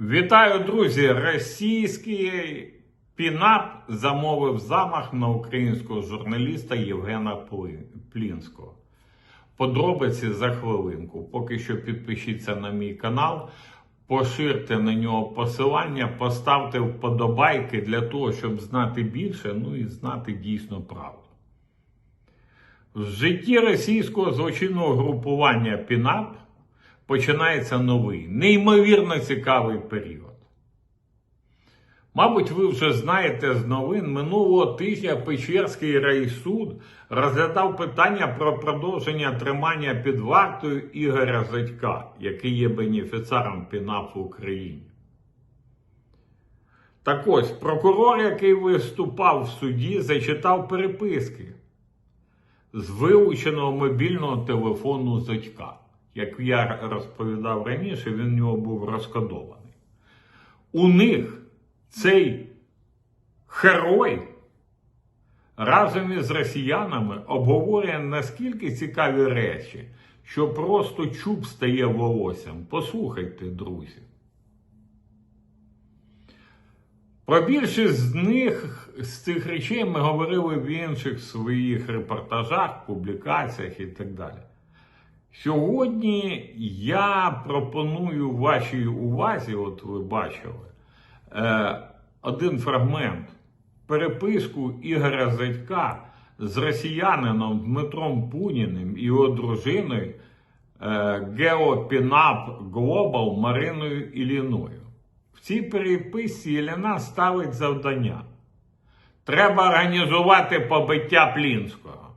Вітаю, друзі! Російський пінап замовив замах на українського журналіста Євгена Плінського. Подробиці за хвилинку. Поки що підпишіться на мій канал, поширте на нього посилання, поставте вподобайки для того, щоб знати більше, ну і знати дійсно правду. В житті російського злочинного групування ПІНАП починається новий, неймовірно цікавий період. Мабуть, ви вже знаєте з новин, минулого тижня Печерський райсуд розглядав питання про продовження тримання під вартою Ігоря Зодька, який є бенефіціаром ПІНАП в Україні. Так ось, прокурор, який виступав в суді, зачитав переписки з вилученого мобільного телефону Зодька. Як я розповідав раніше, він в нього був розкодований. У них цей герой разом із росіянами обговорює наскільки цікаві речі, що просто чуб стає волоссям. Послухайте, друзі. Про більшість з них з цих речей ми говорили в інших своїх репортажах, публікаціях і так далі. Сьогодні я пропоную вашій увазі, от ви бачили, е, один фрагмент переписку Ігоря Зайка з росіянином Дмитром Пуніним і його дружиною е, Геопінап Глобал Мариною Іліною. В цій переписці Іліна ставить завдання. Треба організувати побиття Плінського.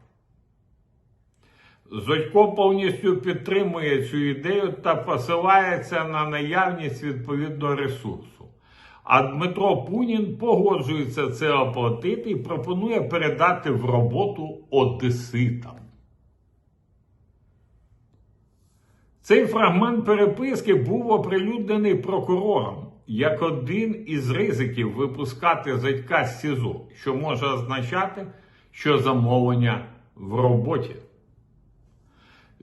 Зодько повністю підтримує цю ідею та посилається на наявність відповідного ресурсу. А Дмитро Пунін погоджується це оплатити і пропонує передати в роботу одеситам. Цей фрагмент переписки був оприлюднений прокурором як один із ризиків випускати Зодька з СІЗО, що може означати, що замовлення в роботі.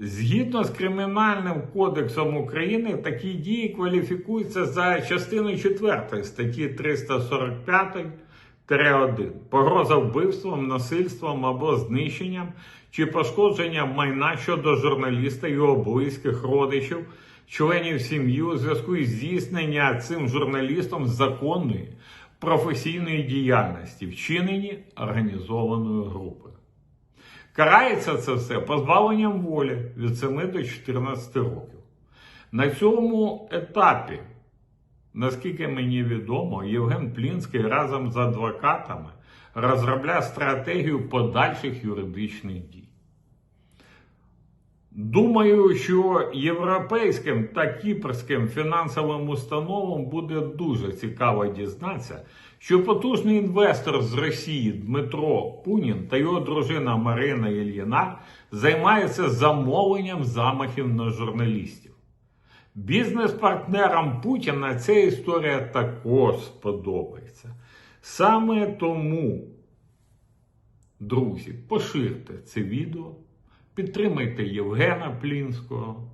Згідно з Кримінальним кодексом України, такі дії кваліфікуються за частиною 4 статті 345-1 погроза вбивством, насильством або знищенням чи пошкодженням майна щодо журналіста, його близьких родичів, членів сім'ї у зв'язку із здійснення цим журналістом законної професійної діяльності, вчинені організованою групою. Карається це все позбавленням волі від 7 до 14 років. На цьому етапі, наскільки мені відомо, Євген Плінський разом з адвокатами розробляє стратегію подальших юридичних дій. Думаю, що європейським та кіпрським фінансовим установам буде дуже цікаво дізнатися, що потужний інвестор з Росії Дмитро Пунін та його дружина Марина Ільїна займаються замовленням замахів на журналістів. Бізнес-партнерам Путіна ця історія також сподобається. Саме тому, друзі, поширте це відео. Підтримайте Євгена Плінського.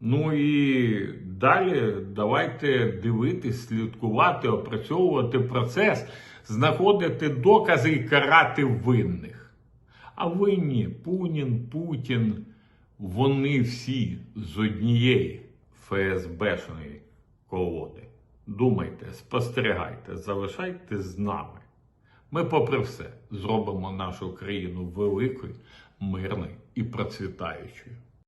Ну і далі давайте дивитись, слідкувати, опрацьовувати процес, знаходити докази і карати винних. А винні Пунін, Путін, вони всі з однієї ФСБшної колоди. Думайте, спостерігайте, залишайтесь з нами. Ми, попри все, зробимо нашу країну великою, мирною і процвітаючою.